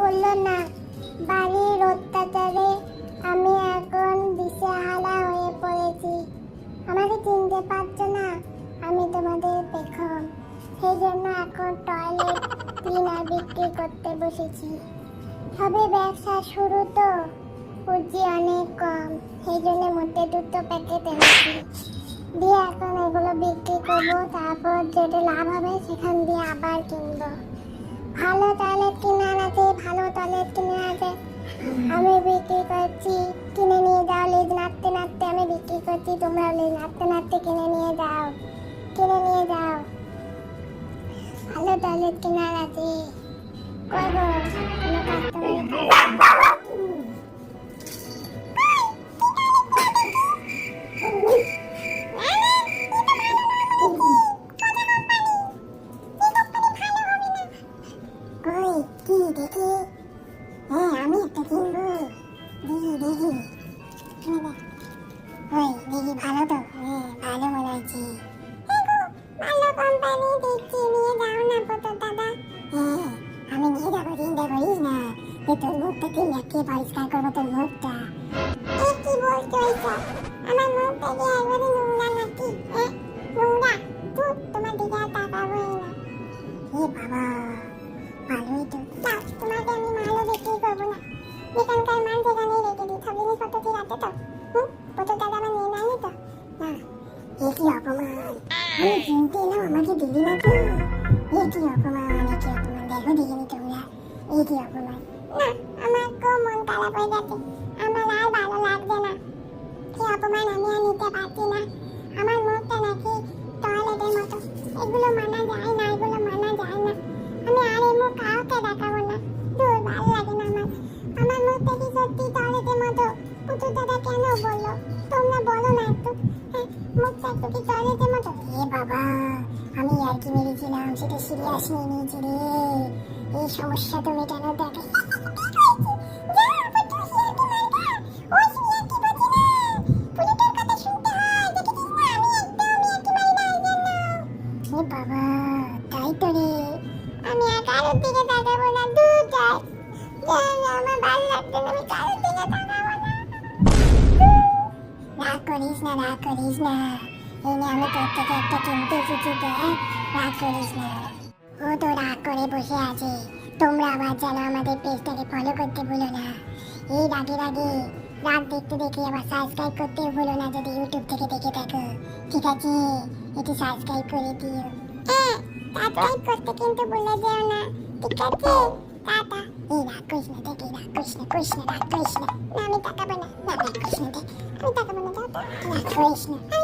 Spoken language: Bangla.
বলল, না, বাড়ির অত্যাচারে আমি এখন দিশেহারা হয়ে পড়েছি। আমাকে চিনতে পারছ না, আমি তোমাদের পেখম। সেই জন্য এখন টয়লেট ক্লিনার বিক্রি করতে বসেছি। সবে ব্যবসা শুরু তো পুঁজি অনেক কম সেই জন্য মধ্যে দুটো প্যাকেট এনেছি। দিয়ে এখন এগুলো বিক্রি করব, তারপর যেটা লাভ হবে সেখান দিয়ে আবার কিনবো। ভালো আমি বিক্রি করছি কিনে নিয়ে যাও লেজ নাড়তে নাড়তে আমি বিক্রি করছি তোমরা লেজ নাড়তে নাড়তে কিনে নিয়ে যাও কিনে নিয়ে যাও। ভালো টয়লেট কিনার আছে। গো? কোনো কাস্টমার কি দেখি কই দেখি ভালো তো? হ্যাঁ ভালো মনে হচ্ছে। ভালো কোম্পানি দেখছি, নিয়ে যাও না পতো দাদা। হ্যাঁ আমি নিয়ে যাব, চিন্তা করিস না। যে তোর মুখটা কি লেখকে পরিষ্কার করব তোর মুখটা। এ কি বলছো এইসব? আমার মুখটা কি একবারে নোংরা নাকি? হ্যাঁ নোংরা? তুই তোমার দিকে আর তাকাবোই না। এ বাবা, ভালোই তো। না তোমাকে আমি মালও বিক্রি করব না। এখানকার আছে তো হুম টাকা আমার নিয়ে নেয়নি তো? না, এ কি অপমান? আমি চিনতে এলাম আমাকে দিলি না তো। এ কি অপমান? এ কি অপমান? দেখো দেখিনি তোমরা এ কি অপমান? না, আমার খুব মন খারাপ হয়ে গেছে। আমার আর ভালো লাগছে না। কি অপমান আমি আর নিতে পারছি না। আমার মুখটা নাকি টয়লেটের মতো। এগুলো মানা যায় না, এগুলো মানা যায় না। আমি আর এই মুখ কাউকে দেখাবো মতো দাদা কেন বলল? তোমরা বলো না একটু। হ্যাঁ মুখটা একটু কি টয়লেটের মতো? এ বাবা, আমি আর কি মেরেছিলাম, সেটা সিরিয়াস নিয়ে নিয়েছি রে। এই সমস্যা তো মেটানো দেখে করিস না, রাগ করিস না। এই নে আমি তোর থেকে একটা কিনতে এসেছি দেখ রাগ করিস না। ও তো রাগ করে বসে আছে। তোমরা আবার যেন আমাদের পেজটাকে ফলো করতে ভুলো না। এই রাগে রাগে, রাগ দেখতে দেখে আবার সাবস্ক্রাইব করতে ভুলো না যদি ইউটিউব থেকে দেখে থাকো। ঠিক আছে? একটু সাবস্ক্রাইব করে দিও। হ্যাঁ সাবস্ক্রাইব করতে কিন্তু ভুলে যেও না। ঠিক আছে? টাটা। এই রাগ করিস না, দেখি রাগ করিস না করিস না, রাগ করিস না, আমি তাকাবো না। না, রাগ করিস না, দেখ, আমি তাকাবো না। দাও তো